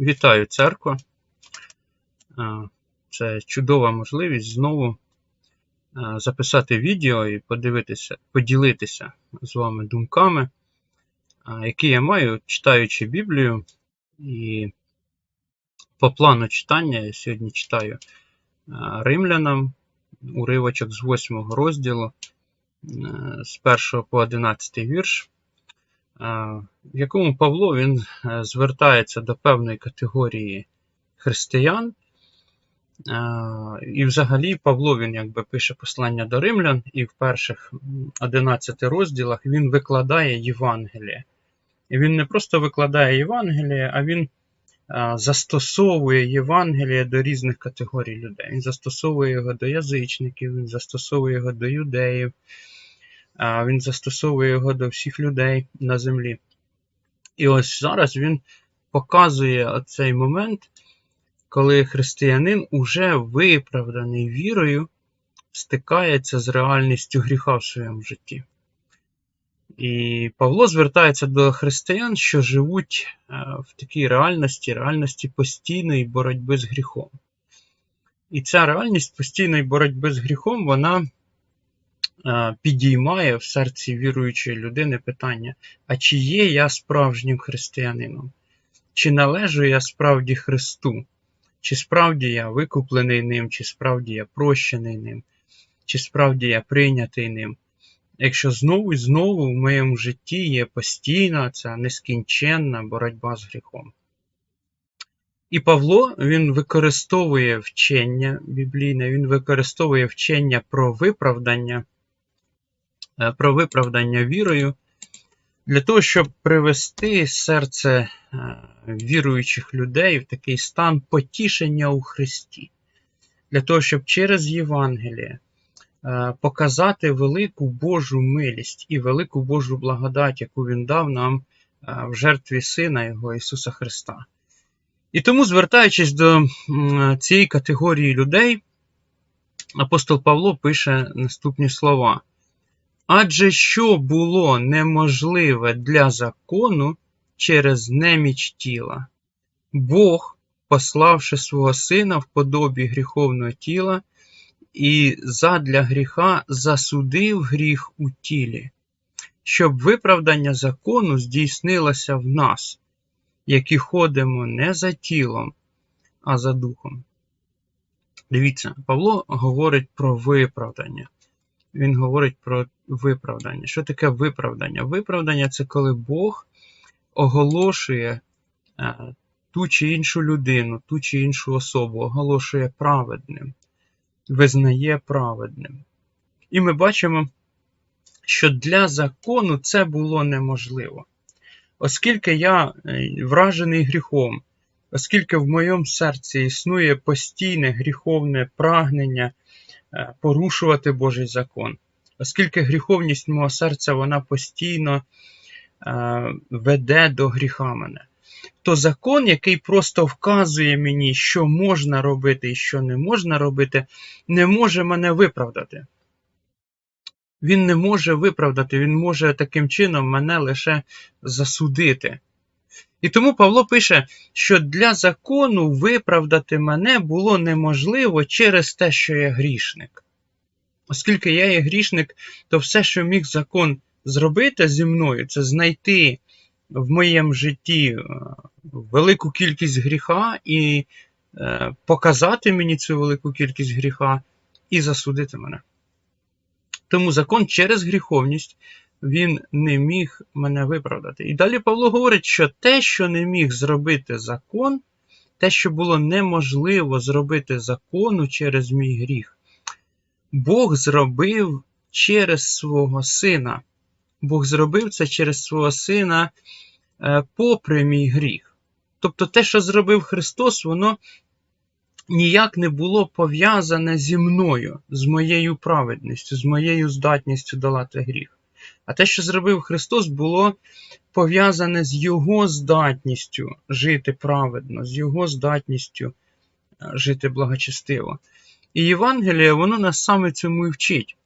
Вітаю церква. Е, Це чудова можливість знову е, записати відео і подивитися, поділитися з вами думками, е, які я маю, читаючи Біблію. І по плану читання я сьогодні читаю римлянам уривочок з 8 розділу, з 1 по 11 вірш. Е, в якому Павло він е, звертається до певної категорії християн. Е, І взагалі Павло він якби пише послання до римлян, і в перших 11 розділах він викладає Євангеліє. І він не просто викладає Євангеліє, а він застосовує Євангеліє до різних категорій людей. Він застосовує його до язичників, він застосовує його до юдеїв, він застосовує його до всіх людей на землі. І ось зараз він показує цей момент, коли християнин уже виправданий вірою стикається з реальністю гріха в своєму житті. І Павло звертається до християн, що живуть е, в такій реальності, реальності постійної боротьби з гріхом. І ця реальність постійної боротьби з гріхом, вона підіймає в серці віруючої людини питання: а чи є я справжнім християнином? Чи належу я справді Христу? Чи справді я викуплений ним, чи справді я прощений ним, чи справді я прийнятий ним? Якщо знову і знову в моєму житті є постійна ця нескінченна боротьба з гріхом. І Павло він використовує вчення біблійне, він використовує вчення про виправдання, е, про виправдання вірою, для того, щоб привести серце е, віруючих людей в такий стан потішення у Христі, для того, щоб через Євангеліє е, показати велику Божу милість і велику Божу благодать, яку Він дав нам е, в жертві Сина Його Ісуса Христа. І тому, звертаючись до цієї категорії людей, апостол Павло пише наступні слова. Адже що було неможливе для закону через неміч тіла? Бог, пославши свого сина в подобі гріховного тіла, і задля гріха засудив гріх у тілі, щоб виправдання закону здійснилося в нас, які ходимо не за тілом, а за духом. Дивіться, Павло говорить про виправдання. Він говорить про виправдання. Що таке виправдання? Виправдання це коли Бог оголошує е, ту чи іншу людину, ту чи іншу особу, оголошує праведним, визнає праведним. І ми бачимо, що для закону це було неможливо. Оскільки я е, вражений гріхом, оскільки в моєму серці існує постійне гріховне прагнення е, порушувати Божий закон, оскільки гріховність мого серця вона постійно е, веде до гріха мене, то закон, який просто вказує мені, що можна робити і що не можна робити, не може мене виправдати. Він не може виправдати, він може таким чином мене лише засудити. І тому Павло пише, що для закону виправдати мене було неможливо через те, що я грішник. Оскільки я є грішник, то все, що міг закон зробити зі мною, це знайти в моєму житті е, велику кількість гріха і е, показати мені цю велику кількість гріха і засудити мене. Тому закон через гріховність він не міг мене виправдати. І далі Павло говорить, що те, що не міг зробити закон, те, що було неможливо зробити закону через мій гріх, Бог зробив через свого сина. Бог зробив це через свого сина е, попри мій гріх. Тобто те, що зробив Христос, воно ніяк не було пов'язане зі мною, з моєю праведністю, з моєю здатністю долати гріх. А те, що зробив Христос, було пов'язане з Його здатністю жити праведно, з Його здатністю е, жити благочестиво. І Євангеліє, воно нас саме цьому і вчить.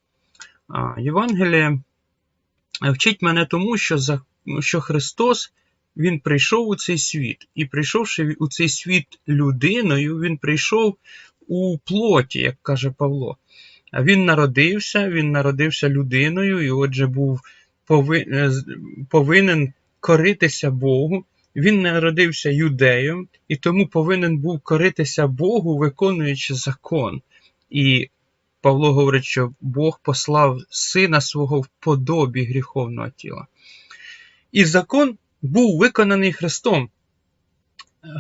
Євангеліє вчить мене тому, що, за, що Христос він прийшов у цей світ. І прийшовши у цей світ людиною, він прийшов у плоті, як каже Павло. Він народився, він народився людиною, і отже, був е, повинен коритися Богу. Він народився юдеєм, і тому повинен був коритися Богу, виконуючи закон. І Павло говорить, що Бог послав сина свого в подобі гріховного тіла. І закон був виконаний Христом.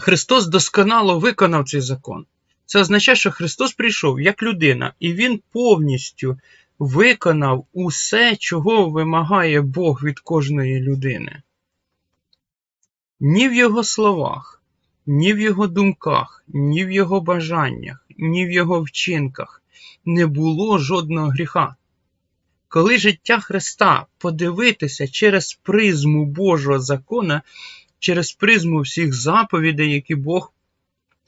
Христос досконало виконав цей закон. Це означає, що Христос прийшов як людина, і Він повністю виконав усе, чого вимагає Бог від кожної людини. Ні в його словах, ні в його думках, ні в його бажаннях, ні в його вчинках не було жодного гріха. Коли життя Христа подивитися через призму Божого закона, через призму всіх заповідей, які Бог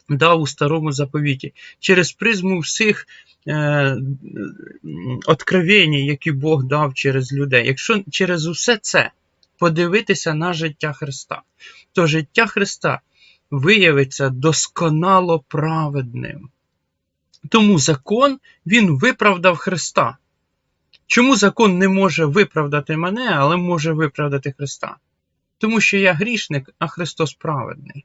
дав у старому заповіті, через призму всіх е, откровень, які Бог дав через людей. Якщо через усе це подивитися на життя Христа, то життя Христа виявиться досконало праведним. Тому закон Він виправдав Христа. Чому закон не може виправдати мене, але може виправдати Христа? Тому що я грішник, а Христос праведний.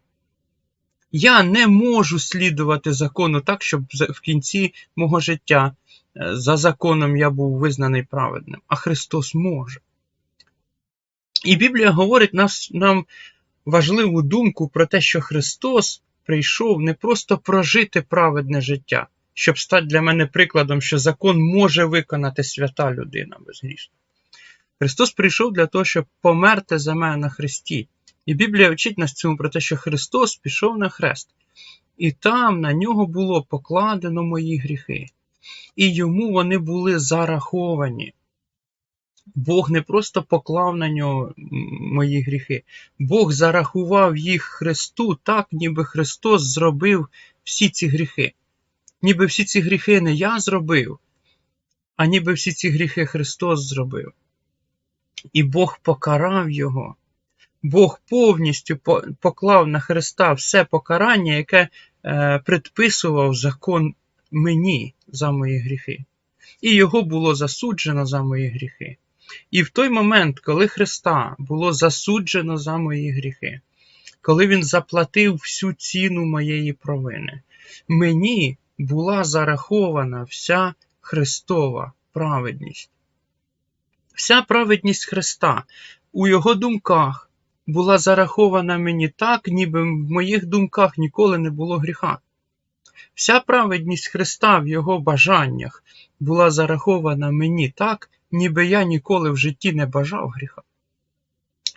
Я не можу слідувати закону так, щоб в кінці мого життя е, за законом я був визнаний праведним, а Христос може. І Біблія говорить нам важливу думку про те, що Христос прийшов не просто прожити праведне життя, щоб стати для мене прикладом, що закон може виконати свята людина безгрішна. Христос прийшов для того, щоб померти за мене на Христі. І Біблія вчить нас цьому про те, що Христос пішов на хрест, і там на нього було покладено мої гріхи, і йому вони були зараховані. Бог не просто поклав на нього мої гріхи, Бог зарахував їх Христу так, ніби Христос зробив всі ці гріхи. Ніби всі ці гріхи не я зробив, а ніби всі ці гріхи Христос зробив. І Бог покарав його. Бог повністю поклав на Христа все покарання, яке е, предписував закон мені за мої гріхи. І його було засуджено за мої гріхи. І в той момент, коли Христа було засуджено за мої гріхи, коли Він заплатив всю ціну моєї провини, мені була зарахована вся Христова праведність. Вся праведність Христа у Його думках була зарахована мені так, ніби в моїх думках ніколи не було гріха. Вся праведність Христа в Його бажаннях була зарахована мені так, ніби я ніколи в житті не бажав гріха.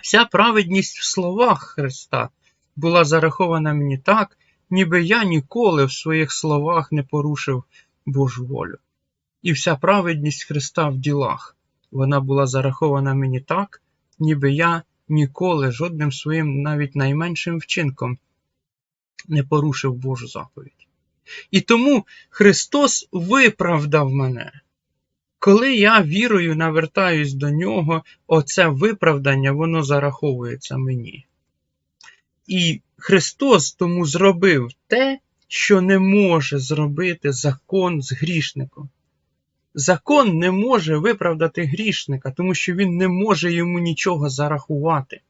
Вся праведність в словах Христа була зарахована мені так, ніби я ніколи в своїх словах не порушив Божу волю. І вся праведність Христа в ділах, вона була зарахована мені так, ніби я ніколи жодним своїм навіть найменшим вчинком не порушив Божу заповідь. І тому Христос виправдав мене. Коли я вірою навертаюсь до нього, оце виправдання, воно зараховується мені. І Христос тому зробив те, що не може зробити закон з грішником. Закон не може виправдати грішника, тому що він не може йому нічого зарахувати.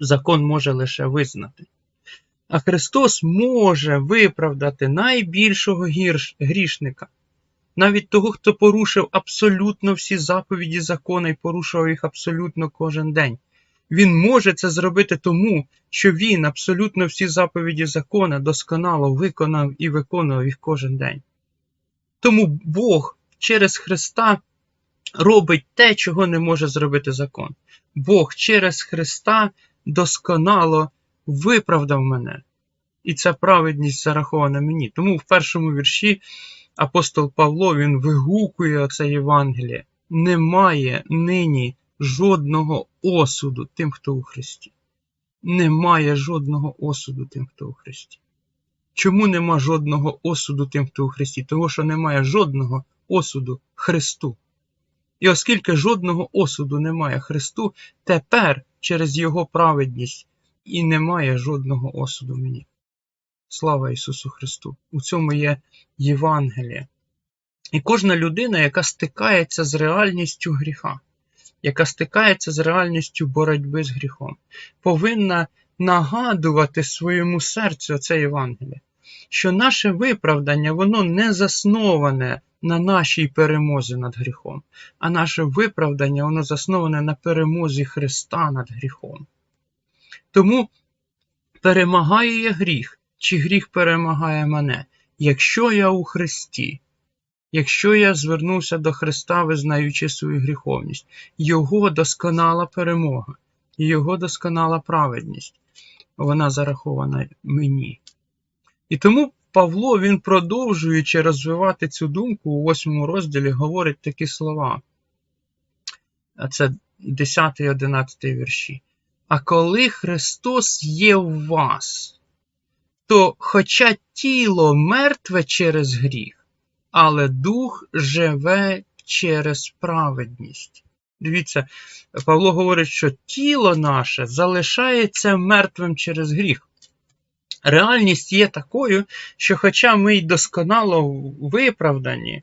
Закон може лише визнати. А Христос може виправдати найбільшого грішника, навіть того, хто порушив абсолютно всі заповіді закона і порушував їх абсолютно кожен день. Він може це зробити тому, що він абсолютно всі заповіді закона досконало виконав і виконував їх кожен день. Тому Бог через Христа робить те, чого не може зробити закон. Бог через Христа досконало виправдав мене. І ця праведність зарахована мені. Тому в першому вірші апостол Павло він вигукує оце Євангеліє. Немає нині жодного осуду тим, хто у Христі. Немає жодного осуду тим, хто у Христі. Чому нема жодного осуду тим, хто у Христі? Тому що немає жодного осуду Христу. І оскільки жодного осуду немає Христу, тепер через Його праведність і немає жодного осуду мені. Слава Ісусу Христу! У цьому є Євангеліє. І кожна людина, яка стикається з реальністю гріха, яка стикається з реальністю боротьби з гріхом, повинна нагадувати своєму серцю це Євангеліє, що наше виправдання, воно не засноване на нашій перемозі над гріхом, а наше виправдання, воно засноване на перемозі Христа над гріхом. Тому перемагає гріх, чи гріх перемагає мене, якщо я у Христі. Якщо я звернувся до Христа, визнаючи свою гріховність, Його досконала перемога, Його досконала праведність, вона зарахована мені. І тому Павло, він продовжуючи розвивати цю думку у восьмому розділі, говорить такі слова. Це 10 і 11 вірші. А коли Христос є в вас, то, хоча тіло мертве через гріх, але дух живе через праведність. Дивіться, Павло говорить, що тіло наше залишається мертвим через гріх. Реальність є такою, що, хоча ми й досконало виправдані,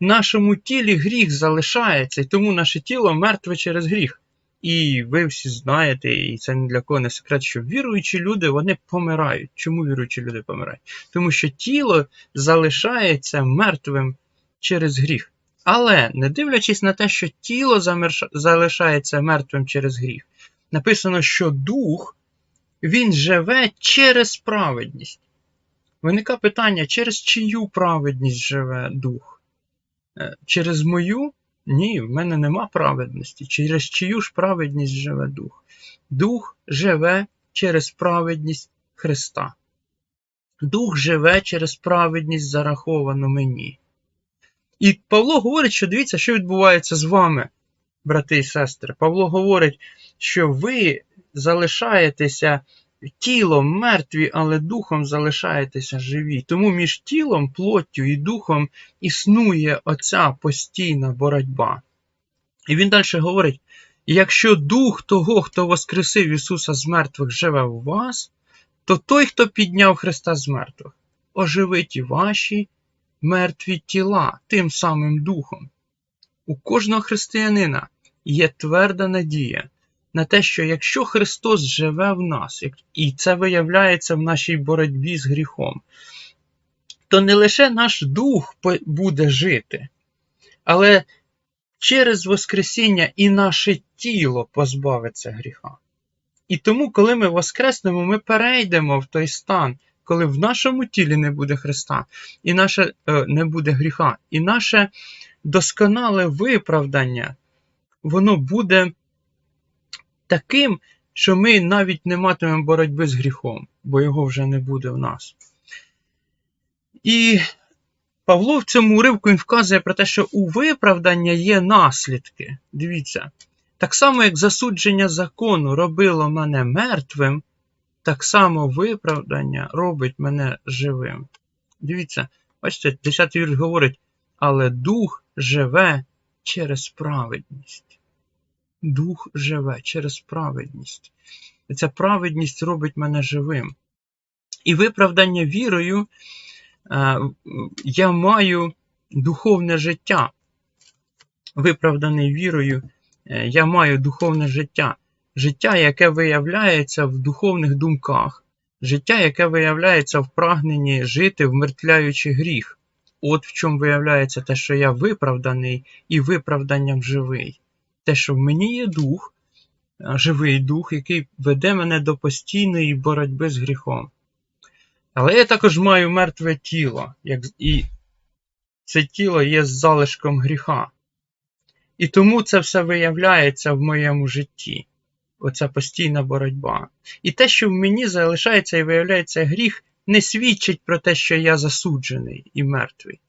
в нашому тілі гріх залишається, і тому наше тіло мертве через гріх. І ви всі знаєте, і це не для кого не секрет, що віруючі люди вони помирають. Чому віруючі люди помирають? Тому що тіло залишається мертвим через гріх. Але не дивлячись на те, що тіло замерш... залишається мертвим через гріх, написано, що дух він живе через праведність. Виникає питання, через чию праведність живе дух? Е, Через мою? Ні, в мене нема праведності. Через чию ж праведність живе дух? Дух живе через праведність Христа. Дух живе через праведність, зараховану мені. І Павло говорить, що дивіться, що відбувається з вами, брати і сестри. Павло говорить, що ви залишаєтеся тілом мертві, але духом залишаєтеся живі. Тому між тілом, плоттю і духом існує оця постійна боротьба. І він далі говорить: якщо дух того, хто воскресив Ісуса з мертвих, живе у вас, то той, хто підняв Христа з мертвих, оживить і ваші мертві тіла тим самим духом. У кожного християнина є тверда надія на те, що якщо Христос живе в нас, і це виявляється в нашій боротьбі з гріхом, то не лише наш дух буде жити, але через Воскресіння і наше тіло позбавиться гріха. І тому, коли ми воскреснемо, ми перейдемо в той стан, коли в нашому тілі не буде Христа, і наше е, не буде гріха, і наше досконале виправдання, воно буде таким, що ми навіть не матимемо боротьби з гріхом, бо його вже не буде в нас. І Павло в цьому уривку він вказує про те, що у виправдання є наслідки. Дивіться, так само, як засудження закону робило мене мертвим, так само виправдання робить мене живим. Дивіться, бачите, 10 вірш говорить, але дух живе через праведність. Дух живе через праведність. Ця праведність робить мене живим. І виправдання вірою я маю духовне життя. Виправданий вірою, е, я маю духовне життя. Життя, яке виявляється в духовних думках, життя, яке виявляється в прагненні жити, вмертвляючи гріх. От в чому виявляється те, що я виправданий і виправданням живий. Те, що в мені є дух, живий дух, який веде мене до постійної боротьби з гріхом. Але я також маю мертве тіло, як, і це тіло є залишком гріха. І тому це все виявляється в моєму житті, оця постійна боротьба. І те, що в мені залишається і виявляється гріх, не свідчить про те, що я засуджений і мертвий.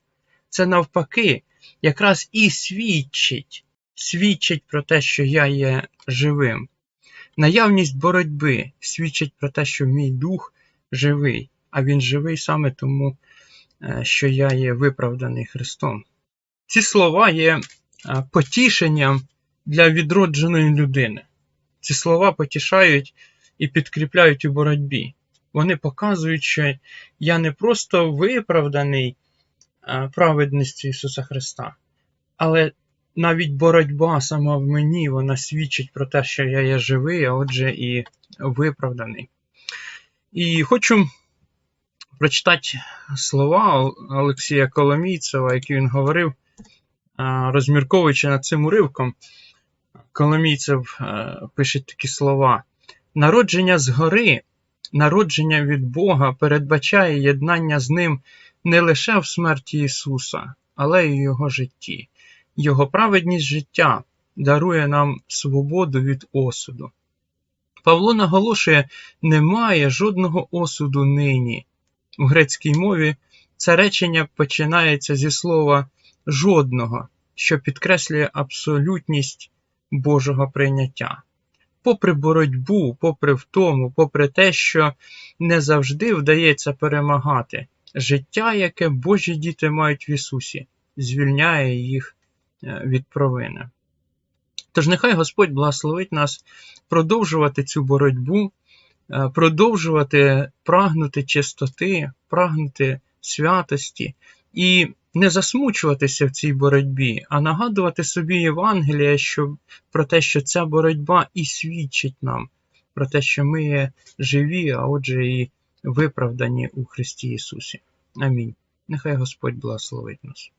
Це навпаки, якраз і свідчить, свідчить про те, що я є живим. Наявність боротьби свідчить про те, що мій дух живий а він живий саме тому, е, що я є виправданий Христом. Ці слова є е, потішенням для відродженої людини. Ці слова потішають і підкріпляють у боротьбі. Вони показують, що я не просто виправданий е, праведністю Ісуса Христа, але навіть боротьба сама в мені, вона свідчить про те, що я є живий, а отже і виправданий. І хочу прочитати слова Олексія Коломійцева, які він говорив, розмірковуючи над цим уривком. Коломійцев е, пише такі слова: Народження згори, народження від Бога передбачає єднання з Ним не лише в смерті Ісуса, але й у Його житті. Його праведність життя дарує нам свободу від осуду. Павло наголошує, немає жодного осуду нині. У грецькій мові це речення починається зі слова жодного, що підкреслює абсолютність Божого прийняття. Попри боротьбу, попри втому, попри те, що не завжди вдається перемагати, життя, яке Божі діти мають в Ісусі, звільняє їх від провини. Тож нехай Господь благословить нас продовжувати цю боротьбу, е, продовжувати прагнути чистоти, прагнути святості і не засмучуватися в цій боротьбі, а нагадувати собі Євангелія що, про те, що ця боротьба і свідчить нам про те, що ми є живі, а отже, і виправдані у Христі Ісусі. Амінь. Нехай Господь благословить нас.